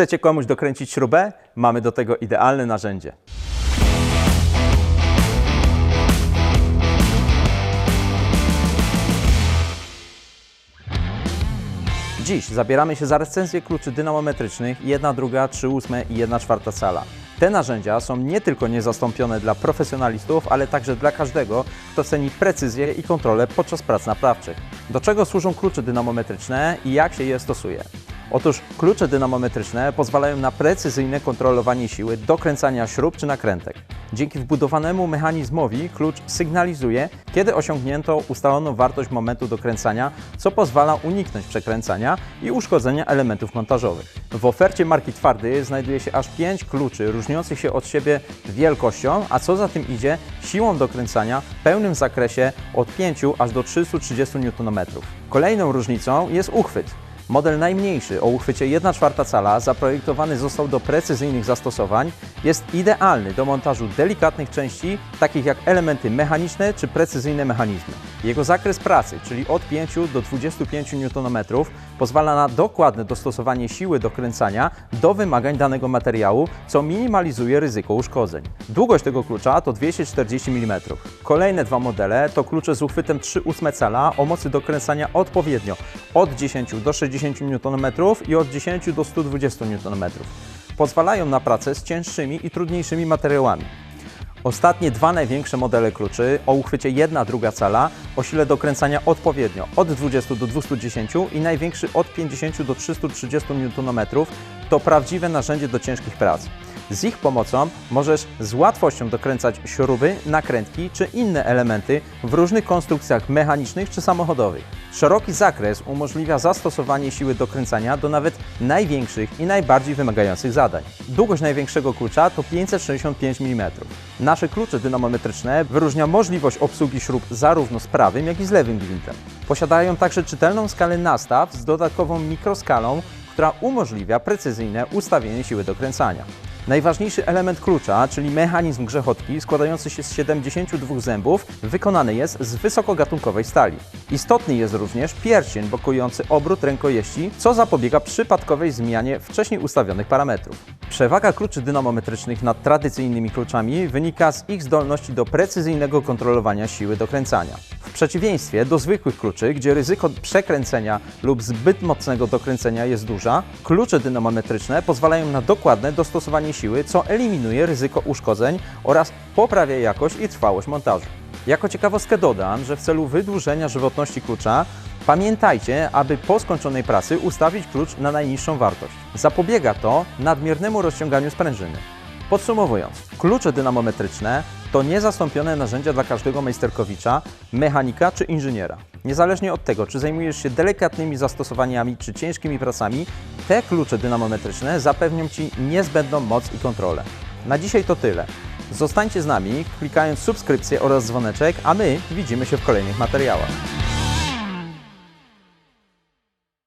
Chcecie komuś dokręcić śrubę? Mamy do tego idealne narzędzie. Dziś zabieramy się za recenzję kluczy dynamometrycznych 1, 2, 3, 8 i 1 czwarta cala. Te narzędzia są nie tylko niezastąpione dla profesjonalistów, ale także dla każdego, kto ceni precyzję i kontrolę podczas prac naprawczych. Do czego służą klucze dynamometryczne i jak się je stosuje? Otóż klucze dynamometryczne pozwalają na precyzyjne kontrolowanie siły dokręcania śrub czy nakrętek. Dzięki wbudowanemu mechanizmowi klucz sygnalizuje, kiedy osiągnięto ustaloną wartość momentu dokręcania, co pozwala uniknąć przekręcania i uszkodzenia elementów montażowych. W ofercie marki Twardy znajduje się aż 5 kluczy różniących się od siebie wielkością, a co za tym idzie siłą dokręcania w pełnym zakresie od 5 aż do 330 Nm. Kolejną różnicą jest uchwyt. Model najmniejszy o uchwycie 1 czwarta cala zaprojektowany został do precyzyjnych zastosowań. Jest idealny do montażu delikatnych części, takich jak elementy mechaniczne czy precyzyjne mechanizmy. Jego zakres pracy, czyli od 5 do 25 Nm, pozwala na dokładne dostosowanie siły dokręcania do wymagań danego materiału, co minimalizuje ryzyko uszkodzeń. Długość tego klucza to 240 mm. Kolejne dwa modele to klucze z uchwytem 3,8 cala o mocy dokręcania odpowiednio od 10 do 60 Nm i od 10 do 120 Nm. Pozwalają na pracę z cięższymi i trudniejszymi materiałami. Ostatnie dwa największe modele kluczy o uchwycie 1 druga cala o sile dokręcania odpowiednio od 20 do 210 i największy od 50 do 330 Nm to prawdziwe narzędzie do ciężkich prac. Z ich pomocą możesz z łatwością dokręcać śruby, nakrętki czy inne elementy w różnych konstrukcjach mechanicznych czy samochodowych. Szeroki zakres umożliwia zastosowanie siły dokręcania do nawet największych i najbardziej wymagających zadań. Długość największego klucza to 565 mm. Nasze klucze dynamometryczne wyróżnia możliwość obsługi śrub zarówno z prawym, jak i z lewym gwintem. Posiadają także czytelną skalę nastaw z dodatkową mikroskalą, która umożliwia precyzyjne ustawienie siły dokręcania. Najważniejszy element klucza, czyli mechanizm grzechotki składający się z 72 zębów, wykonany jest z wysokogatunkowej stali. Istotny jest również pierścień blokujący obrót rękojeści, co zapobiega przypadkowej zmianie wcześniej ustawionych parametrów. Przewaga kluczy dynamometrycznych nad tradycyjnymi kluczami wynika z ich zdolności do precyzyjnego kontrolowania siły dokręcania. W przeciwieństwie do zwykłych kluczy, gdzie ryzyko przekręcenia lub zbyt mocnego dokręcenia jest duża, klucze dynamometryczne pozwalają na dokładne dostosowanie siły, co eliminuje ryzyko uszkodzeń oraz poprawia jakość i trwałość montażu. Jako ciekawostkę dodam, że w celu wydłużenia żywotności klucza pamiętajcie, aby po skończonej pracy ustawić klucz na najniższą wartość. Zapobiega to nadmiernemu rozciąganiu sprężyny. Podsumowując, klucze dynamometryczne to niezastąpione narzędzia dla każdego majsterkowicza, mechanika czy inżyniera. Niezależnie od tego, czy zajmujesz się delikatnymi zastosowaniami czy ciężkimi pracami, te klucze dynamometryczne zapewnią Ci niezbędną moc i kontrolę. Na dzisiaj to tyle. Zostańcie z nami, klikając subskrypcję oraz dzwoneczek, a my widzimy się w kolejnych materiałach.